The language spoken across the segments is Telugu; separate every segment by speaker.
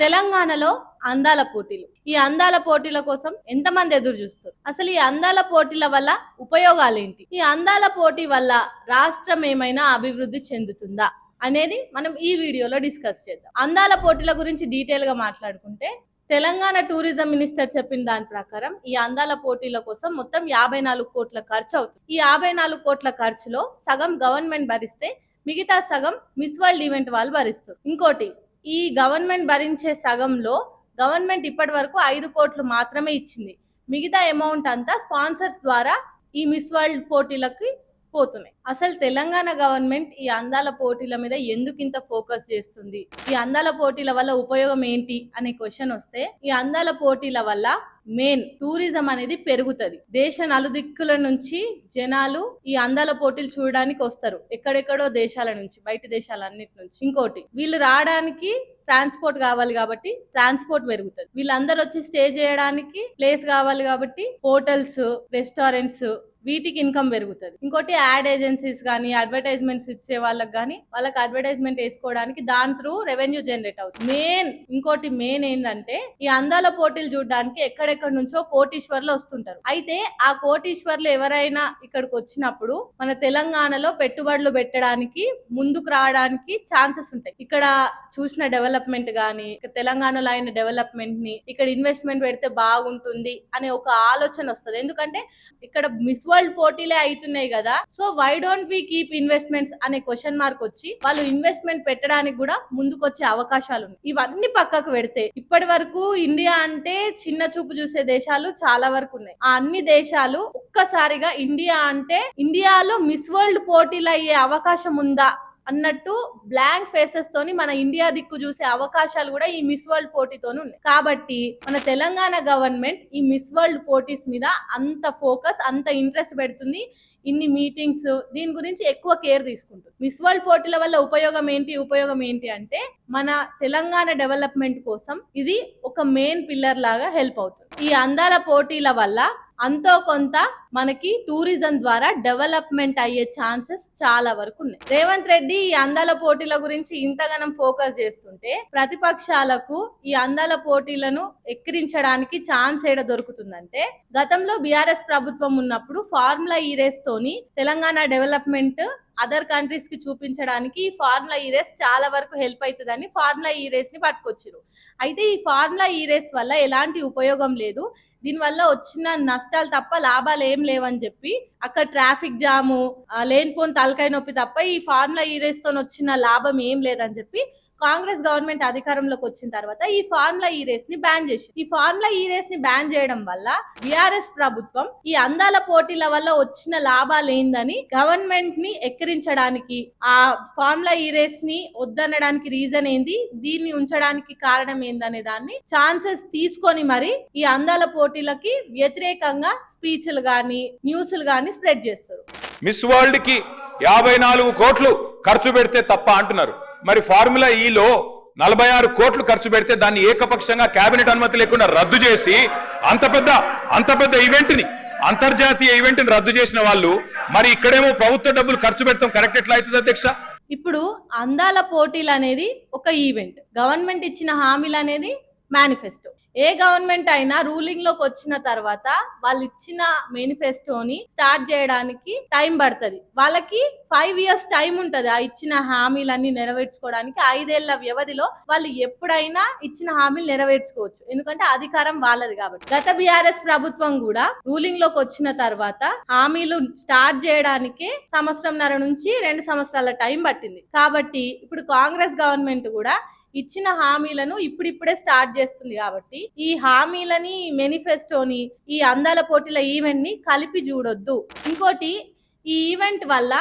Speaker 1: తెలంగాణలో అందాల పోటీలు. ఈ అందాల పోటీల కోసం ఎంతమంది ఎదురు చూస్తారు? అసలు ఈ అందాల పోటీల వల్ల ఉపయోగాలు ఏంటి ఈ అందాల పోటీ వల్ల రాష్ట్రం ఏమైనా అభివృద్ధి చెందుతుందా అనేది మనం ఈ వీడియోలో డిస్కస్ చేద్దాం. అందాల పోటీల గురించి డీటెయిల్గా మాట్లాడుకుంటే తెలంగాణ టూరిజం మినిస్టర్ చెప్పిన దాని ప్రకారం ఈ అందాల పోటీల కోసం మొత్తం యాభై నాలుగు కోట్ల ఖర్చు అవుతుంది. ఈ యాభై నాలుగు కోట్ల ఖర్చులో సగం గవర్నమెంట్ భరిస్తే మిగతా సగం మిస్ వరల్డ్ ఈవెంట్ వాళ్ళు భరిస్తారు. ఇంకోటి ఈ గవర్నమెంట్ భరించే సగంలో గవర్నమెంట్ ఇప్పటి వరకు ఐదు కోట్లు మాత్రమే ఇచ్చింది. మిగతా అమౌంట్ అంతా స్పాన్సర్స్ ద్వారా ఈ మిస్ వరల్డ్ పోటీలకి పోతున్నాయి. అసలు తెలంగాణ గవర్నమెంట్ ఈ అందాల పోటీల మీద ఎందుకు ఇంత ఫోకస్ చేస్తుంది? ఈ అందాల పోటీల వల్ల ఉపయోగం ఏంటి? అనే క్వశ్చన్ వస్తే ఈ అందాల పోటీల వల్ల మెయిన్ టూరిజం అనేది పెరుగుతుంది. దేశ నలుదిక్కుల నుంచి జనాలు ఈ అందాల పోటీలు చూడడానికి వస్తారు. ఎక్కడెక్కడో దేశాల నుంచి బయట దేశాలన్నిటి నుంచి. ఇంకోటి వీళ్ళు రావడానికి ట్రాన్స్పోర్ట్ కావాలి కాబట్టి ట్రాన్స్పోర్ట్ పెరుగుతుంది. వీళ్ళందరూ వచ్చి స్టే చేయడానికి ప్లేస్ కావాలి కాబట్టి హోటల్స్ రెస్టారెంట్స్ వీటికి ఇన్కమ్ పెరుగుతుంది. ఇంకోటి యాడ్ ఏజెన్సీస్ కానీ అడ్వర్టైజ్మెంట్స్ ఇచ్చే వాళ్ళకి కానీ వాళ్ళకి అడ్వర్టైజ్మెంట్ వేసుకోవడానికి దాని త్రూ రెవెన్యూ జనరేట్ అవుతుంది. మెయిన్ ఇంకోటి మెయిన్ ఏంటంటే ఈ అందాల పోటీలు చూడడానికి ఎక్కడెక్కడ నుంచో కోటీశ్వర్లు వస్తుంటారు. అయితే ఆ కోటీశ్వర్లు ఎవరైనా ఇక్కడికి వచ్చినప్పుడు మన తెలంగాణలో పెట్టుబడులు పెట్టడానికి ముందుకు రావడానికి ఛాన్సెస్ ఉంటాయి. ఇక్కడ చూసిన డెవలప్మెంట్ కానీ ఇక్కడ తెలంగాణలో అయిన డెవలప్మెంట్ని ఇక్కడ ఇన్వెస్ట్మెంట్ పెడితే బాగుంటుంది అనే ఒక ఆలోచన వస్తుంది. ఎందుకంటే ఇక్కడ మిస్ వరల్డ్ పోటీలే అవుతున్నాయి కదా. So why don't we keep investments అనే క్వశ్చన్ మార్క్ వచ్చి వాళ్ళు ఇన్వెస్ట్మెంట్ పెట్టడానికి కూడా ముందుకొచ్చే అవకాశాలు ఉన్నాయి. ఇవన్నీ పక్కకు పెడితే ఇప్పటి వరకు ఇండియా అంటే చిన్న చూపు చూసే దేశాలు చాలా వరకు ఉన్నాయి. ఆ అన్ని దేశాలు ఒక్కసారిగా ఇండియా అంటే ఇండియాలో మిస్ వరల్డ్ పోటీలు అయ్యే అవకాశం ఉందా అన్నట్టు బ్లాంక్ ఫేసెస్ తోని మన ఇండియా దిక్కు చూసే అవకాశాలు కూడా ఈ మిస్ వరల్డ్ పోటీతోనే ఉన్నాయి. కాబట్టి మన తెలంగాణ గవర్నమెంట్ ఈ మిస్ వరల్డ్ పోటీస్ మీద అంత ఫోకస్ అంత ఇంట్రెస్ట్ పెడుతుంది. ఇన్ని మీటింగ్స్ దీని గురించి ఎక్కువ కేర్ తీసుకుంటుంది. మిస్ వరల్డ్ పోటీల వల్ల ఉపయోగం ఏంటి? ఉపయోగం ఏంటి అంటే మన తెలంగాణ డెవలప్మెంట్ కోసం ఇది ఒక మెయిన్ పిల్లర్ లాగా హెల్ప్ అవుతుంది. ఈ అందాల పోటీల వల్ల అంతో కొంత మనకి టూరిజం ద్వారా డెవలప్మెంట్ అయ్యే ఛాన్సెస్ చాలా వరకు ఉన్నాయి. రేవంత్ రెడ్డి ఈ అందాల పోటీల గురించి ఇంతగానం ఫోకస్ చేస్తుంటే ప్రతిపక్షాలకు ఈ అందాల పోటీలను ఎక్కిరించడానికి ఛాన్స్ ఏడ దొరుకుతుందంటే గతంలో బీఆర్ఎస్ ప్రభుత్వం ఉన్నప్పుడు ఫార్ములా ఈ రేస్ తోని తెలంగాణ డెవలప్మెంట్ అదర్ కంట్రీస్కి చూపించడానికి ఈ ఫార్ములా ఈ రేస్ చాలా వరకు హెల్ప్ అవుతుందని ఫార్ములా ఈ రేస్ని పట్టుకొచ్చారు అయితే ఈ ఫార్ములా ఈ రేస్ వల్ల ఎలాంటి ఉపయోగం లేదు. దీనివల్ల వచ్చిన నష్టాలు తప్ప లాభాలు ఏం లేవని చెప్పి అక్కడ ట్రాఫిక్ జాము లేనిపోని తలకాయ నొప్పి తప్ప ఈ ఫార్ములా ఈ రేస్తో వచ్చిన లాభం ఏం లేదని చెప్పి కాంగ్రెస్ గవర్నమెంట్ అధికారంలోకి వచ్చిన తర్వాత ఈ ఫార్ములా ఈ రేస్ని బ్యాన్ చేసి ఈ ఫార్ములా ఈ రేస్ని బ్యాన్ చేయడం వల్ల బీఆర్ఎస్ ప్రభుత్వం ఈ అందాల పోటీల వల్ల వచ్చిన లాభాలు ఏందని గవర్నమెంట్ని ఎక్కిరించడానికి ఆ ఫార్ములా ఈ రేస్ని వద్దనడానికి రీజన్ ఏంది? దీన్ని ఉంచడానికి కారణం ఏందనే దాన్ని ఛాన్సెస్ తీసుకొని మరి ఈ అందాల పోటీలకి వ్యతిరేకంగా స్పీచ్లు గాని న్యూస్లు గాని స్ప్రెడ్ చేస్తారు.
Speaker 2: మిస్ వరల్డ్కి యాభై నాలుగు కోట్లు ఖర్చు పెడితే తప్ప అంటున్నారు. మరి ఫార్ములా ఈలో నలభై ఆరు కోట్లు ఖర్చు పెడితే దాన్ని ఏకపక్షంగా కేబినెట్ అనుమతి లేకుండా రద్దు చేసి అంత పెద్ద అంత పెద్ద ఈవెంట్ని అంతర్జాతీయ ఈవెంట్ని రద్దు చేసిన వాళ్ళు మరి ఇక్కడేమో ప్రభుత్వ డబ్బులు ఖర్చు పెడతాం. కరెక్ట్ ఎట్లా అవుతుంది అధ్యక్ష?
Speaker 1: ఇప్పుడు అందాల పోటీలు అనేది ఒక ఈవెంట్ గవర్నమెంట్ ఇచ్చిన హామీలు అనేది మేనిఫెస్టో ఏ గవర్నమెంట్ అయినా రూలింగ్లోకి వచ్చిన తర్వాత వాళ్ళు ఇచ్చిన మేనిఫెస్టోని స్టార్ట్ చేయడానికి టైం పడుతుంది. వాళ్ళకి ఫైవ్ ఇయర్స్ టైం ఉంటది ఆ ఇచ్చిన హామీలన్నీ నెరవేర్చుకోవడానికి. ఐదేళ్ళ వ్యవధిలో వాళ్ళు ఎప్పుడైనా ఇచ్చిన హామీలు నెరవేర్చుకోవచ్చు. ఎందుకంటే అధికారం వాళ్ళది కాబట్టి. గత బీఆర్ఎస్ ప్రభుత్వం కూడా రూలింగ్లోకి వచ్చిన తర్వాత హామీలు స్టార్ట్ చేయడానికి సంవత్సరంన్నర నుంచి రెండు సంవత్సరాల టైం పట్టింది. కాబట్టి ఇప్పుడు కాంగ్రెస్ గవర్నమెంట్ కూడా ఇచ్చిన హామీలను ఇప్పుడిప్పుడే స్టార్ట్ చేస్తుంది కాబట్టి ఈ హామీలని మేనిఫెస్టోని ఈ అందాల పోటీల ఈవెంట్ని కలిపి చూడొద్దు. ఇంకోటి ఈ ఈవెంట్ వల్ల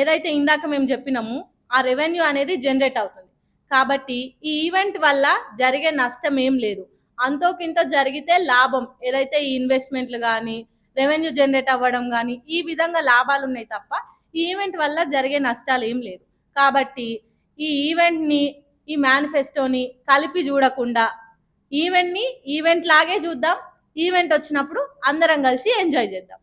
Speaker 1: ఏదైతే ఇందాక మేము చెప్పినాము ఆ రెవెన్యూ అనేది జనరేట్ అవుతుంది. కాబట్టి ఈ ఈవెంట్ వల్ల జరిగే నష్టం ఏం లేదు. అంతోకింత జరిగితే లాభం. ఏదైతే ఈ ఇన్వెస్ట్మెంట్లు కానీ రెవెన్యూ జనరేట్ అవ్వడం కానీ ఈ విధంగా లాభాలు ఉన్నాయి తప్ప ఈ ఈవెంట్ వల్ల జరిగే నష్టాలు ఏం లేదు. కాబట్టి ఈ ఈవెంట్ని ఈ మేనిఫెస్టోని కలిపి చూడకుండా ఈవెంట్ని ఈవెంట్ లాగే చూద్దాం ఈవెంట్ వచ్చినప్పుడు అందరం కలిసి ఎంజాయ్ చేద్దాం.